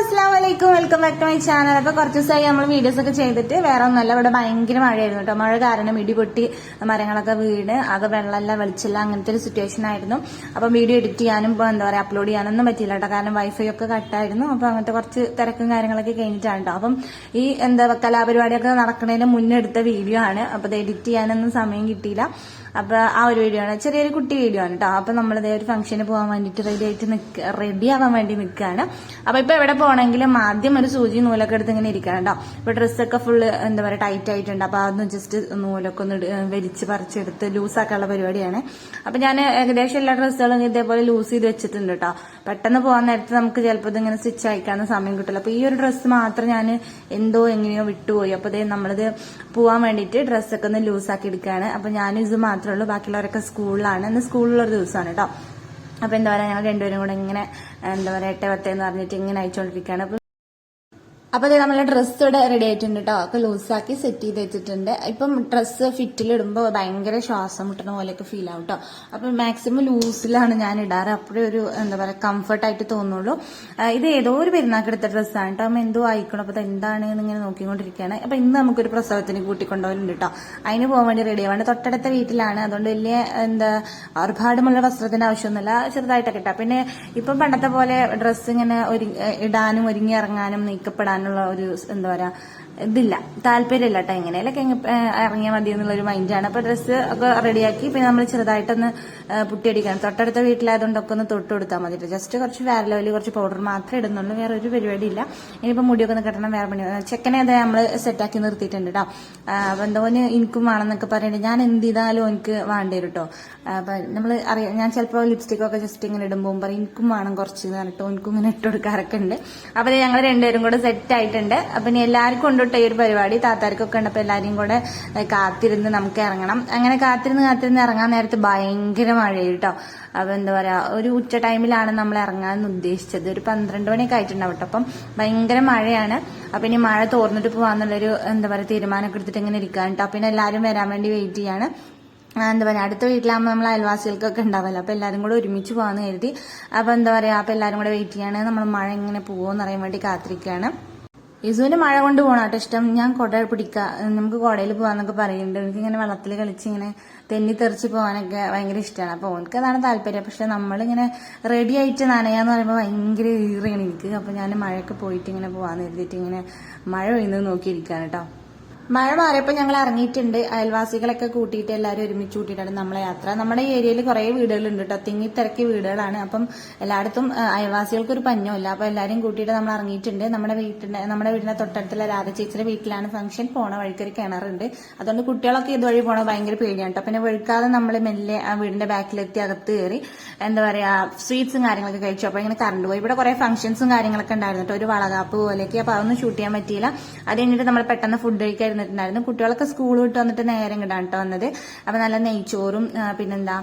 അസ്സാം വലൈക്കും welcome back to my channel. അപ്പൊ കുറച്ച് ദിവസമായി നമ്മൾ വീഡിയോസ് ഒക്കെ ചെയ്തിട്ട് വേറെ ഒന്നല്ല ഇവിടെ ഭയങ്കര മഴയായിരുന്നു കേട്ടോ. മഴ കാരണം ഇടി പൊട്ടി മരങ്ങളൊക്കെ വീണ് ആകെ വെള്ളമല്ല വെളിച്ചില്ല അങ്ങനത്തെ ഒരു സിറ്റുവേഷൻ ആയിരുന്നു. അപ്പൊ വീഡിയോ എഡിറ്റ് ചെയ്യാനും എന്താ പറയാ അപ്ലോഡ് ചെയ്യാനൊന്നും പറ്റില്ല കേട്ടോ. കാരണം വൈഫൈ ഒക്കെ കട്ടായിരുന്നു അപ്പൊ അങ്ങനത്തെ കുറച്ച് തിരക്കും കാര്യങ്ങളൊക്കെ കഴിഞ്ഞിട്ടാണ് കേട്ടോ. അപ്പം ഈ എന്താ കലാപരിപാടിയൊക്കെ നടക്കുന്നതിന് മുന്നേ എടുത്ത വീഡിയോ ആണ്. അപ്പൊ അത് എഡിറ്റ് ചെയ്യാനൊന്നും സമയം കിട്ടിയില്ല. അപ്പൊ ആ ഒരു വീഡിയോ ആണ്. ചെറിയൊരു കുട്ടി വീഡിയോ ആണ് കേട്ടോ അപ്പൊ നമ്മളിതേ ഒരു ഫംഗ്ഷന് പോകാൻ വേണ്ടിട്ട് റെഡി ആയിട്ട് നിൽക്ക റെഡി ആവാൻ വേണ്ടി നിൽക്കുകയാണ് അപ്പൊ ഇപ്പൊ എവിടെ പോകണമെങ്കിലും ആദ്യം ഒരു സൂചി നൂലൊക്കെ എടുത്ത് ഇങ്ങനെ ഇരിക്കണം കേട്ടോ ഇപ്പൊ ഡ്രസ്സൊക്കെ ഫുള്ള് എന്താ പറയാ ടൈറ്റ് ആയിട്ടുണ്ട്. അപ്പൊ അതൊന്ന് ജസ്റ്റ് നൂലൊക്കെ ഒന്ന് വലിച്ച് പറിച്ചെടുത്ത് ലൂസാക്കാനുള്ള പരിപാടിയാണ്. അപ്പൊ ഞാൻ ഏകദേശം എല്ലാ ഡ്രസ്സുകളും ഇതേപോലെ ലൂസ് ചെയ്ത് വെച്ചിട്ടുണ്ട് കേട്ടോ പെട്ടെന്ന് പോകാൻ നേരത്ത് നമുക്ക് ചിലപ്പോൾ ഇതിങ്ങനെ സ്റ്റിച്ച് അയക്കാനും സമയം കിട്ടില്ല അപ്പൊ ഈ ഒരു ഡ്രസ്സ് മാത്രം ഞാൻ എന്തോ എങ്ങനെയോ വിട്ടുപോയി. അപ്പൊ ദേ നമ്മളിത് പോവാൻ വേണ്ടിയിട്ട് ഡ്രസ്സൊക്കെ ഒന്ന് ലൂസാക്കി എടുക്കുകയാണ് അപ്പൊ ഞാൻ ഇത് മാത്രമേ ഉള്ളൂ. ബാക്കിയുള്ളവരൊക്കെ സ്കൂളിലാണ്. ഇന്ന് സ്കൂളിലൊരു ദിവസമാണ് കേട്ടോ അപ്പൊ എന്താ പറയാ ഞങ്ങൾ രണ്ടുപേരും കൂടെ ഇങ്ങനെ എന്താ പറയാ പത്തേ എന്ന് പറഞ്ഞിട്ട് ഇങ്ങനെ അയച്ചുകൊണ്ടിരിക്കുകയാണ് അപ്പൊ ഇത് നമ്മളെ ഡ്രസ്സ് ഇവിടെ റെഡി ആയിട്ടുണ്ട് കേട്ടോ ഒക്കെ ലൂസാക്കി സെറ്റ് ചെയ്ത് വെച്ചിട്ടുണ്ട്. ഇപ്പം ഡ്രസ്സ് ഫിറ്റിലിടുമ്പോൾ ഭയങ്കര ശ്വാസം മുട്ടുന്ന പോലെയൊക്കെ ഫീൽ ആവും കേട്ടോ അപ്പൊ മാക്സിമം ലൂസിലാണ് ഞാൻ ഇടാറ്. അപ്പോഴേ ഒരു എന്താ പറയാ കംഫർട്ടായിട്ട് തോന്നുള്ളൂ. ഇത് ഏതോ ഒരു പെരുന്നാൾക്ക് എടുത്ത ഡ്രസ്സാണ് കേട്ടോ അമ്മ എന്തോ ആയിക്കണം. അപ്പോൾ എന്താണ് ഇങ്ങനെ നോക്കിക്കൊണ്ടിരിക്കുകയാണ് അപ്പൊ ഇന്ന് നമുക്കൊരു പ്രസവത്തിന് കൂട്ടിക്കൊണ്ടുപോലുണ്ട് കേട്ടോ അതിന് പോകാൻ വേണ്ടി റെഡി ആവാണ്. തൊട്ടടുത്ത വീട്ടിലാണ്. അതുകൊണ്ട് വലിയ എന്താ ആർഭാടമുള്ള വസ്ത്രത്തിന്റെ ആവശ്യമൊന്നുമില്ല. ചെറുതായിട്ടൊക്കെ കേട്ടോ പിന്നെ ഇപ്പം പണ്ടത്തെ പോലെ ഡ്രസ്സ് ഇങ്ങനെ ഒരു ഇടാനും ഒരുങ്ങി ഇറങ്ങാനും മേക്കപ്പ് ഇടാനുള്ള ഒരു എന്താ പറയാ ഇതില്ല. താല്പര്യമില്ല കേട്ടോ എങ്ങനെയൊക്കെ ഇറങ്ങിയാൽ മതി എന്നുള്ള ഒരു മൈൻഡാണ് അപ്പൊ ഡ്രസ്സ് ഒക്കെ റെഡിയാക്കി പിന്നെ നമ്മൾ ചെറുതായിട്ടൊന്ന് പുട്ടി പുട്ടിയടിക്കണം. തൊട്ടടുത്ത വീട്ടിലായതുകൊണ്ടൊക്കെ ഒന്ന് തൊട്ട് കൊടുത്താൽ മതി ജസ്റ്റ് കുറച്ച് വാരലോലി കുറച്ച് പൗഡർ മാത്രമേ ഇടുന്നുള്ളൂ. വേറെ ഒരു പരിപാടി പരിപാടിയില്ല. ഇനിയിപ്പോൾ മുടിയൊക്കെ ഒന്ന് കെട്ടണം വേറെ പണി. ചെക്കനെ അതെ നമ്മൾ സെറ്റാക്കി നിർത്തിയിട്ടുണ്ട് കേട്ടോ അപ്പൊ എന്തോന് എനിക്കും വേണമെന്നൊക്കെ പറയുന്നുണ്ട് ഞാൻ എന്ത് ചെയ്താലും എനിക്ക് വേണ്ടി വരും കേട്ടോ അപ്പൊ നമ്മൾ അറിയാം ഞാൻ ചിലപ്പോൾ ലിപ്സ്റ്റിക് ഒക്കെ ജസ്റ്റ് ഇങ്ങനെ ഇടുമ്പോൾ പറയും എനിക്കും വേണം കുറച്ച് എന്ന് പറഞ്ഞിട്ട് എനിക്കും ഇങ്ങനെ ഇട്ട് കൊടുക്കാറൊക്കെ ഉണ്ട്. അപ്പോൾ ഞങ്ങൾ രണ്ടുപേരും കൂടെ സെറ്റ് ആയിട്ടുണ്ട് അപ്പൊ ഇനി എല്ലാവർക്കും ഉണ്ടോട്ടോ ഈ ഒരു പരിപാടി? താത്താർക്കൊക്കെ ഉണ്ട്. അപ്പൊ എല്ലാവരെയും കൂടെ കാത്തിരുന്ന് നമുക്ക് ഇറങ്ങണം. അങ്ങനെ കാത്തിരുന്ന് കാത്തിരുന്ന് ഇറങ്ങാൻ നേരത്ത് ഭയങ്കര മഴ കേട്ടോ അപ്പൊ എന്താ പറയാ ഒരു ഉച്ച ടൈമിലാണ് നമ്മൾ ഇറങ്ങാൻ ഉദ്ദേശിച്ചത്. ഒരു പന്ത്രണ്ട് മണിയൊക്കെ ആയിട്ടുണ്ടാവും കേട്ടോ. അപ്പം ഭയങ്കര മഴയാണ്. അപ്പൊ ഇനി മഴ തോർന്നിട്ട് പോവാന്നുള്ളൊരു എന്താ പറയാ തീരുമാനമൊക്കെ എടുത്തിട്ട് ഇങ്ങനെ ഇരിക്കാൻ കേട്ടോ. പിന്നെ എല്ലാവരും വരാൻ വേണ്ടി വെയിറ്റ് ചെയ്യാണ്. എന്താ പറയാ അടുത്ത വീട്ടിലാകുമ്പോൾ നമ്മൾ അയൽവാസികൾക്കൊക്കെ ഉണ്ടാവല്ലോ. അപ്പൊ എല്ലാരും കൂടെ ഒരുമിച്ച് പോകാന്ന് കരുതി. അപ്പൊ എന്താ പറയാ അപ്പൊ എല്ലാരും കൂടെ വെയിറ്റ് ചെയ്യാണ്. നമ്മൾ മഴ ഇങ്ങനെ പോകുമെന്ന് അറിയാൻ വേണ്ടി കാത്തിരിക്കുകയാണ് യിസുവിന് മഴ കൊണ്ട് പോകണം ഇഷ്ടം ഞാൻ കുട പിടിക്കുക നമുക്ക് കുടയിൽ പോകാന്നൊക്കെ പറയുന്നുണ്ട്. എനിക്ക് ഇങ്ങനെ വെള്ളത്തിൽ കളിച്ച് ഇങ്ങനെ തെന്നി തെറിച്ച് പോകാനൊക്കെ ഭയങ്കര ഇഷ്ടമാണ് അപ്പോൾ എനിക്ക് അതാണ് താല്പര്യം. പക്ഷെ നമ്മളിങ്ങനെ റെഡി ആയിട്ട് നനയാന്ന് പറയുമ്പോൾ ഭയങ്കര ഈറിയാണ് എനിക്ക്. അപ്പോൾ ഞാൻ മഴയൊക്കെ പോയിട്ട് ഇങ്ങനെ പോകാന്ന് കരുതിയിട്ട് ഇങ്ങനെ മഴ പെയ്യുന്നത് നോക്കിയിരിക്കുകയാണ് കേട്ടോ. മഴ മാറിയപ്പോൾ ഞങ്ങൾ ഇറങ്ങിയിട്ടുണ്ട്. അയൽവാസികളൊക്കെ കൂട്ടിയിട്ട് എല്ലാവരും ഒരുമിച്ച് കൂട്ടിയിട്ടാണ് നമ്മളെ യാത്ര. നമ്മുടെ ഏരിയയിൽ കുറേ വീടുകളുണ്ട് കേട്ടോ തിങ്ങി തിരക്കി വീടുകളാണ്. അപ്പം എല്ലായിടത്തും അയൽവാസികൾക്ക് ഒരു പഞ്ഞമില്ല അപ്പോൾ എല്ലാവരും കൂട്ടിയിട്ട് നമ്മൾ ഇറങ്ങിയിട്ടുണ്ട്. നമ്മുടെ വീട്ടിന്റെ നമ്മുടെ വീടിന്റെ തൊട്ടടുത്തുള്ള രാധ ചേച്ചിയുടെ വീട്ടിലാണ് ഫംഗ്ഷൻ. പോണ വഴിക്കൊരു കിണറുണ്ട്. അതുകൊണ്ട് കുട്ടികളൊക്കെ ഇതുവഴി പോണ ഭയങ്കര പേടിയാണ് കേട്ടോ പിന്നെ വഴുക്കാതെ നമ്മൾ മെല്ലെ ആ വീടിന്റെ ബാക്കിലെത്തി അകത്ത് കയറി എന്താ പറയാ സ്വീറ്റ്സും കാര്യങ്ങളൊക്കെ കഴിച്ചു. അപ്പൊ ഇങ്ങനെ കറണ്ട് പോയി. ഇവിടെ കുറെ ഫംഗ്ഷൻസും കാര്യങ്ങളൊക്കെ ഉണ്ടായിരുന്നു കേട്ടോ ഒരു വളകാപ്പ് പോലെയൊക്കെ. അപ്പൊ അതൊന്നും ഷൂട്ട് ചെയ്യാൻ പറ്റിയില്ല. അത് കഴിഞ്ഞിട്ട് നമ്മൾ പെട്ടെന്ന് ഫുഡ് കഴിക്കാൻ ഇരുന്നിട്ടുണ്ടായിരുന്നു കുട്ടികളൊക്കെ സ്കൂൾ വിട്ട് വന്നിട്ട് നേരം കിടാൻ കേട്ടോ വന്നത്. അപ്പൊ നല്ല നെയ്ച്ചോറും പിന്നെന്താ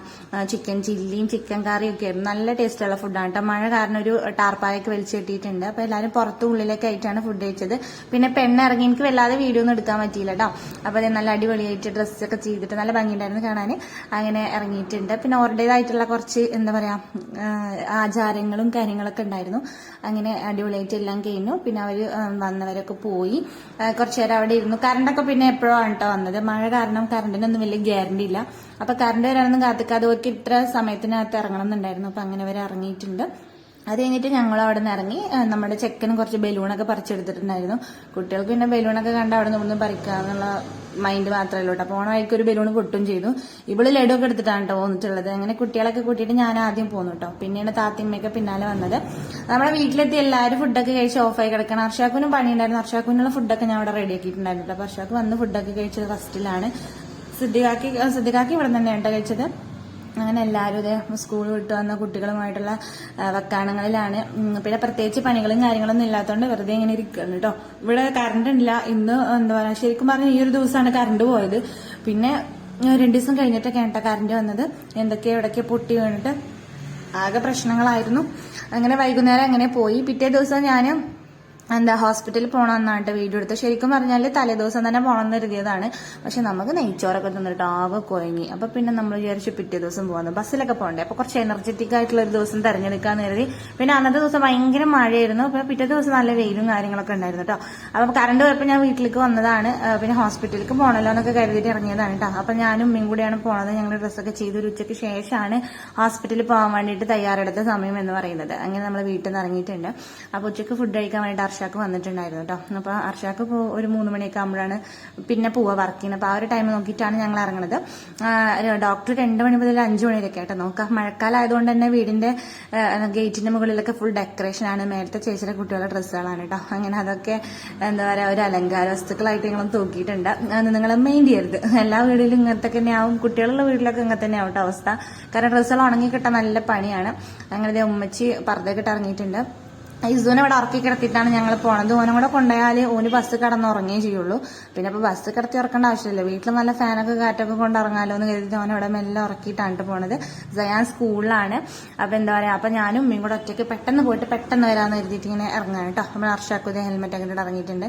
ചിക്കൻ ചില്ലിയും ചിക്കൻ കറിയും ഒക്കെ ആയിരുന്നു. നല്ല ടേസ്റ്റുള്ള ഫുഡാണ് കേട്ടോ മഴ കാരണം ഒരു ടാർപ്പായൊക്കെ വലിച്ചു കെട്ടിയിട്ടുണ്ട്. അപ്പൊ എല്ലാവരും പുറത്ത് ഉള്ളിലൊക്കെ ആയിട്ടാണ് ഫുഡ് കഴിച്ചത്. പിന്നെ പെണ്ണിറങ്ങി എനിക്ക് വല്ലാതെ വീഡിയോ ഒന്നും എടുക്കാൻ പറ്റിയില്ല കേട്ടോ അപ്പൊ അത് നല്ല അടിപൊളിയായിട്ട് ഡ്രസ്സൊക്കെ ചെയ്തിട്ട് നല്ല ഭംഗിയുണ്ടായിരുന്നു കാണാൻ. അങ്ങനെ ഇറങ്ങിയിട്ടുണ്ട്. പിന്നെ അവരുടേതായിട്ടുള്ള കുറച്ച് എന്താ പറയാ ആചാരങ്ങളും കാര്യങ്ങളൊക്കെ ഉണ്ടായിരുന്നു. അങ്ങനെ അടിപൊളിയായിട്ട് എല്ലാം കഴിഞ്ഞു. പിന്നെ അവർ വന്നവരൊക്കെ പോയി. കുറച്ചുപേരവിടെ അവിടെ ഇരുന്നു. കറണ്ടൊക്കെ പിന്നെ എപ്പോഴാണ് കേട്ടോ വന്നത്? മഴ കാരണം കറണ്ടിനൊന്നും വലിയ ഗ്യാരണ്ടി ഇല്ല. അപ്പൊ കറണ്ട് വരാനൊന്നും കാത്തിക്കാതെ അവർക്ക് ഇത്ര സമയത്തിനകത്ത് ഇറങ്ങണം എന്നുണ്ടായിരുന്നു. അപ്പൊ അങ്ങനെ അവർ ഇറങ്ങിയിട്ടുണ്ട്. അത് കഴിഞ്ഞിട്ട് ഞങ്ങൾ അവിടെ നിന്ന് ഇറങ്ങി നമ്മുടെ ചെക്കന് കുറച്ച് ബലൂണൊക്കെ പറിച്ചെടുത്തിട്ടുണ്ടായിരുന്നു. കുട്ടികൾക്ക് പിന്നെ ബലൂണൊക്കെ കണ്ട് അവിടെ നിന്ന് ഇവിടുന്ന് പറിക്കാന്നുള്ള മൈൻഡ് മാത്രമേ ഉള്ളൂ. അപ്പോൾ ഓണം ആയിരിക്കും ഒരു ബലൂൺ പൊട്ടും ചെയ്തു. ഇവൾ ലഡു ഒക്കെ എടുത്തിട്ടാണ് കേട്ടോ പോന്നിട്ടുള്ളത്. അങ്ങനെ കുട്ടികളൊക്കെ കൂട്ടിയിട്ട് ഞാൻ ആദ്യം പോന്നു കേട്ടോ പിന്നെയാണ് താത്തിമ്മയൊക്കെ പിന്നാലെ വന്നത്. നമ്മുടെ വീട്ടിലെത്തി എല്ലാവരും ഫുഡൊക്കെ കഴിച്ച് ഓഫായി കിടക്കണം. അർഷാക്കുനും പണിയുണ്ടായിരുന്നു അർഷാക്കുനുള്ള ഫുഡൊക്കെ ഞാൻ അവിടെ റെഡി ആക്കിയിട്ടുണ്ടായിരുന്നു കേട്ടോ അപ്പൊ അർഷാക്ക് വന്ന് ഫുഡൊക്കെ കഴിച്ചത് ഫസ്റ്റിലാണ് സിദ്ധികാക്കി സിദ്ധികാക്കി ഇവിടെ തന്നെയാണ് കേട്ടോ കഴിച്ചത്. അങ്ങനെ എല്ലാവരും ഇതേ സ്കൂൾ വിട്ട് വന്ന കുട്ടികളുമായിട്ടുള്ള വക്കാണങ്ങളിലാണ് പിന്നെ പ്രത്യേകിച്ച് പണികളും കാര്യങ്ങളൊന്നും ഇല്ലാത്തതുകൊണ്ട് വെറുതെ ഇങ്ങനെ ഇരിക്കുകയാണ് കേട്ടോ ഇവിടെ കറണ്ട് ഇല്ല. ഇന്ന് എന്താ പറയുക ശരിക്കും പറഞ്ഞാൽ ഈ ഒരു ദിവസമാണ് കറണ്ട് പോയത്. പിന്നെ രണ്ടു ദിവസം കഴിഞ്ഞിട്ടൊക്കെയാണ് കേട്ടോ കറണ്ട് വന്നത്. എന്തൊക്കെയോ എവിടൊക്കെ പൊട്ടി വീണിട്ട് ആകെ പ്രശ്നങ്ങളായിരുന്നു. അങ്ങനെ വൈകുന്നേരം അങ്ങനെ പോയി. പിറ്റേ ദിവസം ഞാൻ എന്താ ഹോസ്പിറ്റലിൽ പോകണം എന്നായിട്ട് വീഡിയോ എടുത്ത് ശരിക്കും പറഞ്ഞാൽ തലേദിവസം തന്നെ പോകണം എന്ന് കരുതിയതാണ്. പക്ഷെ നമുക്ക് നെയ്ച്ചോറൊക്കെ തിന്നിട്ട് ആകെ കുഴങ്ങി അപ്പൊ പിന്നെ നമ്മൾ വിചാരിച്ചു പിറ്റേ ദിവസം പോകുന്നത് ബസ്സിലൊക്കെ പോകണ്ടേ? അപ്പൊ കുറച്ച് എനർജറ്റിക് ആയിട്ടുള്ള ഒരു ദിവസം തെരഞ്ഞെടുക്കാന്ന് കരുതി. പിന്നെ അന്നത്തെ ദിവസം ഭയങ്കര മഴയായിരുന്നു. അപ്പൊ പിറ്റേ ദിവസം നല്ല വെയിലും കാര്യങ്ങളൊക്കെ ഉണ്ടായിരുന്നു കേട്ടോ. അപ്പൊ കറണ്ട് പോയപ്പോൾ ഞാൻ വീട്ടിലേക്ക് വന്നതാണ്. പിന്നെ ഹോസ്പിറ്റലിലേക്ക് പോകണല്ലോ എന്നൊക്കെ കരുതിയിട്ട് ഇറങ്ങിയതാണ് കേട്ടോ. അപ്പൊ ഞാനും ഉമ്മയും കൂടിയാണ് പോണത്. ഞങ്ങൾ ഡ്രസ്സൊക്കെ ചെയ്ത് ഒരു ഉച്ചയ്ക്ക് ശേഷമാണ് ഹോസ്പിറ്റലിൽ പോകാൻ വേണ്ടിയിട്ട് തയ്യാറെടുത്ത സമയം എന്ന് പറയുന്നത്. അങ്ങനെ നമ്മൾ വീട്ടിൽ നിന്ന് ഇറങ്ങിയിട്ടുണ്ട്. അപ്പൊ ഉച്ചയ്ക്ക് ഫുഡ് കഴിക്കാൻ വേണ്ടിയിട്ട് അർഷാക്ക് വന്നിട്ടുണ്ടായിരുന്നു കേട്ടോ അപ്പൊ അർഷാക്ക് ഒരു മൂന്ന് മണിയൊക്കെ ആകുമ്പോഴാണ് പിന്നെ പോവുക ചെയ്യുന്നത് അപ്പൊ ആ ഒരു ടൈം നോക്കിയിട്ടാണ് ഞങ്ങൾ ഇറങ്ങുന്നത് ഡോക്ടർ രണ്ട് മണി മുതൽ അഞ്ചു മണി വരെ കേട്ടോ നോക്കാം. മഴക്കാലം ആയതുകൊണ്ട് തന്നെ വീടിന്റെ ഗേറ്റിന്റെ മുകളിലൊക്കെ ഫുൾ ഡെക്കറേഷൻ ആണ്. മേലത്തെ ചേച്ചിയുടെ കുട്ടികളുടെ ഡ്രസ്സുകളാണ് കേട്ടോ അങ്ങനെ അതൊക്കെ എന്താ പറയാ ഒരു അലങ്കാര വസ്തുക്കളായിട്ട് ഞങ്ങൾ തൂക്കിയിട്ടുണ്ട്. അത് നിങ്ങൾ മെയിൻ ചെയ്യരുത്. എല്ലാ വീട്ടിലും ഇങ്ങനത്തെ തന്നെയാവും. കുട്ടികളുടെ വീട്ടിലൊക്കെ ഇങ്ങനെ തന്നെ കേട്ടോ അവസ്ഥ. കാരണം ഡ്രസ്സുകൾ ഉണങ്ങി കിട്ടാൻ നല്ല പണിയാണ്. അങ്ങനെ ഉമ്മച്ചി ഇട്ട് ഇറങ്ങിയിട്ടുണ്ട്. ഇസുവിനെ ഇവിടെ ഉറക്കി കിടത്തിയിട്ടാണ് ഞങ്ങൾ പോണത്. ഓനും കൂടെ കൊണ്ടുപോയാൽ ഓന് ബസ് കിടന്ന് ഉറങ്ങുകയും ചെയ്യുള്ളൂ. പിന്നെ ഇപ്പൊ ബസ് കിടത്തി ഉറക്കേണ്ട ആവശ്യമില്ല. വീട്ടിൽ നല്ല ഫാനൊക്കെ കാറ്റൊക്കെ കൊണ്ട് ഇറങ്ങാമല്ലോ എന്ന് കരുതി ഓനെ ഇവിടെ മെല്ലെ ഉറക്കിയിട്ടാണ് പോണത്. സയാൻ സ്കൂളിലാണ്. അപ്പൊ എന്താ പറയാ അപ്പൊ ഞാനും ഉമ്മയും കൂടെ ഒറ്റയ്ക്ക് പെട്ടെന്ന് പോയിട്ട് പെട്ടെന്ന് വരാന്ന് കരുതിയിട്ട് ഇങ്ങനെ ഇറങ്ങാണ് കേട്ടോ. നമ്മൾ അർഷാക്കുതി ഹെൽമെറ്റ് ഒക്കെ ഇറങ്ങിയിട്ടുണ്ട്.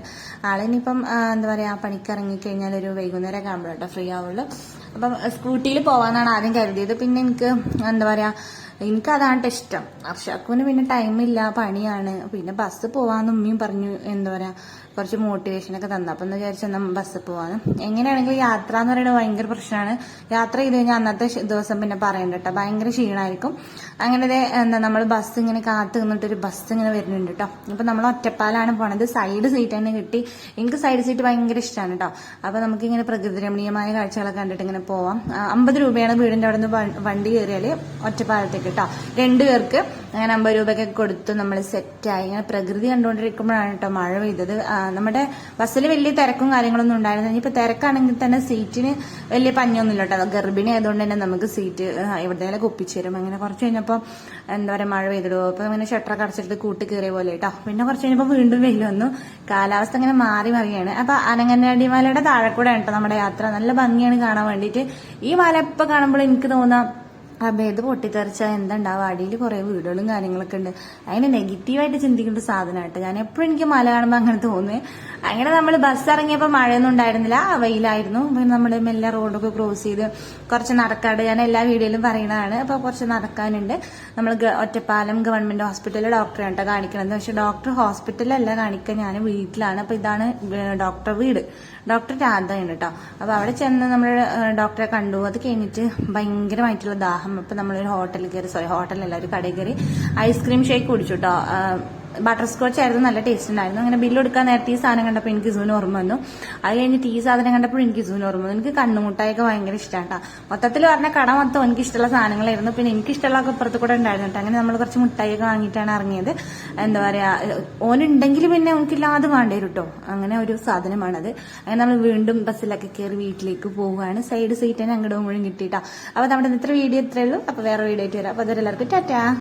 ആളിനിപ്പം എന്താ പറയാ പണിക്ക് ഇറങ്ങിക്കഴിഞ്ഞാൽ ഒരു വൈകുന്നേരം ഒക്കെ ആകുമ്പോഴാട്ടോ ഫ്രീ ആവുള്ളൂ. അപ്പം സ്കൂട്ടിയിൽ പോവാന്നാണ് ആദ്യം കരുതിയത്. പിന്നെ എനിക്ക് എന്താ പറയാ എനിക്ക് അതാണ് ട്ടോ ഇഷ്ടം. അർഷാക്കുവിന് പിന്നെ ടൈമില്ല പണിയാണ്. പിന്നെ ബസ് പോവാന്ന് ഉമ്മയും പറഞ്ഞു എന്താ പറയാ കുറച്ച് മോട്ടിവേഷൻ ഒക്കെ തന്നു. അപ്പം എന്ന് വിചാരിച്ചാൽ നമ്മൾ ബസ്സിൽ പോവാന്ന്. എങ്ങനെയാണെങ്കിലും യാത്ര എന്ന് പറയുന്നത് ഭയങ്കര പ്രശ്നമാണ്. യാത്ര ചെയ്ത് കഴിഞ്ഞാൽ അന്നത്തെ ദിവസം പിന്നെ പറയണ്ട കേട്ടോ. ഭയങ്കര ക്ഷീണമായിരിക്കും അങ്ങനെ എന്താ നമ്മൾ ബസ് ഇങ്ങനെ കാത്ത് നിന്നിട്ട് ഒരു ബസ് ഇങ്ങനെ വരുന്നുണ്ട് കേട്ടോ. അപ്പൊ നമ്മൾ ഒറ്റപ്പാലാണ് പോണത്. സൈഡ് സീറ്റ് തന്നെ കിട്ടി. എനിക്ക് സൈഡ് സീറ്റ് ഭയങ്കര ഇഷ്ടമാണ് കേട്ടോ. അപ്പൊ നമുക്ക് ഇങ്ങനെ പ്രകൃതി രമണീയമായ കാഴ്ചകളൊക്കെ കണ്ടിട്ട് ഇങ്ങനെ പോവാം. അമ്പത് രൂപയാണ് വീടിന്റെ അവിടെ നിന്ന് വണ്ടി കയറിയാൽ ഒറ്റപ്പാലത്തേക്ക് കേട്ടോ. രണ്ടുപേർക്ക് അങ്ങനെ അമ്പത് രൂപയൊക്കെ കൊടുത്ത് നമ്മൾ സെറ്റായി ഇങ്ങനെ പ്രകൃതി കണ്ടുകൊണ്ടിരിക്കുമ്പോഴാണ് കേട്ടോ മഴ പെയ്തത്. നമ്മുടെ ബസ്സിൽ വലിയ തിരക്കും കാര്യങ്ങളൊന്നും ഉണ്ടായിരുന്നില്ല. ഇനിയിപ്പോ തിരക്കാണെങ്കിൽ തന്നെ സീറ്റിന് വലിയ പഞ്ഞൊന്നുമില്ല കേട്ടോ. ഗർഭിണി ആയതുകൊണ്ട് തന്നെ നമുക്ക് സീറ്റ് എവിടെയെങ്കിലും ഒപ്പിച്ചു തരും. അങ്ങനെ കുറച്ച് കഴിഞ്ഞപ്പോൾ എന്താ പറയുക മഴ പെയ്തിടും. അപ്പൊ അങ്ങനെ ഷട്ടറൊക്കെ അടച്ചെടുത്ത് കൂട്ടി കയറിയ പോലെ കേട്ടോ. പിന്നെ കുറച്ച് കഴിഞ്ഞപ്പോൾ വീണ്ടും വെയിൽ വന്നു. കാലാവസ്ഥ അങ്ങനെ മാറി മറിയാണ്. അപ്പൊ അനങ്ങനാടി മലയുടെ താഴെ കൂടെ കേട്ടോ നമ്മുടെ യാത്ര. നല്ല ഭംഗിയാണ് കാണാൻ വേണ്ടിയിട്ട്. ഈ മല ഇപ്പൊ കാണുമ്പോൾ എനിക്ക് തോന്നാം അപ്പൊ ഇത് പൊട്ടിത്തെറിച്ച എന്തുണ്ടാവും? അടിയിൽ കുറെ വീടുകളും കാര്യങ്ങളൊക്കെ ഉണ്ട്. അതിന് നെഗറ്റീവായിട്ട് ചിന്തിക്കേണ്ട സാധനമായിട്ട് ഞാൻ എപ്പോഴും എനിക്ക് മല കാണുമ്പോൾ അങ്ങനെ തോന്നുന്നത് അങ്ങനെ നമ്മൾ ബസ് ഇറങ്ങിയപ്പോൾ മഴയൊന്നും ഉണ്ടായിരുന്നില്ല. വെയിലായിരുന്നു. പിന്നെ നമ്മൾ മെല്ലെ റോഡൊക്കെ ക്രോസ് ചെയ്ത് കുറച്ച് നടക്കാട് ഞാൻ എല്ലാ വീഡിയോയിലും പറയുന്നതാണ് അപ്പൊ കുറച്ച് നടക്കാനുണ്ട്. നമ്മൾ ഒറ്റപ്പാലം ഗവൺമെന്റ് ഹോസ്പിറ്റലിലെ ഡോക്ടറെ കേട്ടോ കാണിക്കണത്. പക്ഷെ ഡോക്ടർ ഹോസ്പിറ്റലല്ല കാണിക്കുക ഞാൻ വീട്ടിലാണ്. അപ്പൊ ഇതാണ് ഡോക്ടർ വീട്. ഡോക്ടർ രാധയാണ് കേട്ടോ. അപ്പൊ അവിടെ ചെന്ന് നമ്മൾ ഡോക്ടറെ കണ്ടു. അത് കഴിഞ്ഞിട്ട് ഭയങ്കരമായിട്ടുള്ള ദാഹം അപ്പൊ നമ്മളൊരു ഹോട്ടലിൽ കയറി സോറി ഹോട്ടലല്ല ഒരു കടയിൽ കയറി ഐസ്ക്രീം ഷേക്ക് കുടിച്ചു കേട്ടോ ബട്ടർ സ്കോച്ച് ആയിരുന്നു നല്ല ടേസ്റ്റ് ഉണ്ടായിരുന്നു. അങ്ങനെ ബില്ല് കൊടുക്കാൻ നേരത്തെ ഈ സാധനം കണ്ടപ്പോൾ എനിക്ക് സൂന് ഓർമ്മ വന്നു. അത് കഴിഞ്ഞിട്ട് ഈ സാധനം കണ്ടപ്പോൾ എനിക്ക് സൂന് ഓർമ്മ വന്നു. എനിക്ക് കണ്ണുമുട്ടായൊക്കെ ഭയങ്കര ഇഷ്ടമാണ് മൊത്തത്തിൽ പറഞ്ഞ കട മൊത്തം എനിക്ക് ഇഷ്ടമുള്ള സാധനങ്ങളായിരുന്നു. പിന്നെ എനിക്ക് ഇഷ്ടമുള്ളതൊക്കെ ഇപ്പുറത്ത് കൂടെ ഉണ്ടായിരുന്നു കേട്ടോ. അങ്ങനെ നമ്മൾ കുറച്ച് മുട്ടായിയൊക്കെ വാങ്ങിയിട്ടാണ് ഇറങ്ങിയത്. എന്താ പറയാ ഓനുണ്ടെങ്കിൽ പിന്നെ നമുക്കില്ലാതെ വേണ്ടി കേട്ടോ അങ്ങനെ ഒരു സാധനമാണത്. അങ്ങനെ നമ്മൾ വീണ്ടും ബസ്സിലൊക്കെ കയറി വീട്ടിലേക്ക് പോവുകയാണ്. സൈഡ് സീറ്റ് തന്നെ അങ്ങോട്ട് മുഴുവൻ കിട്ടിയിട്ടാ. അപ്പൊ നമ്മുടെ ഇത്ര വീഡിയോ ഇത്രയേ ഉള്ളൂ. അപ്പൊ വേറെ വീഡിയോ ആയിട്ട് വരാം. അപ്പൊ അതൊരു എല്ലാവർക്കും ടാറ്റാ.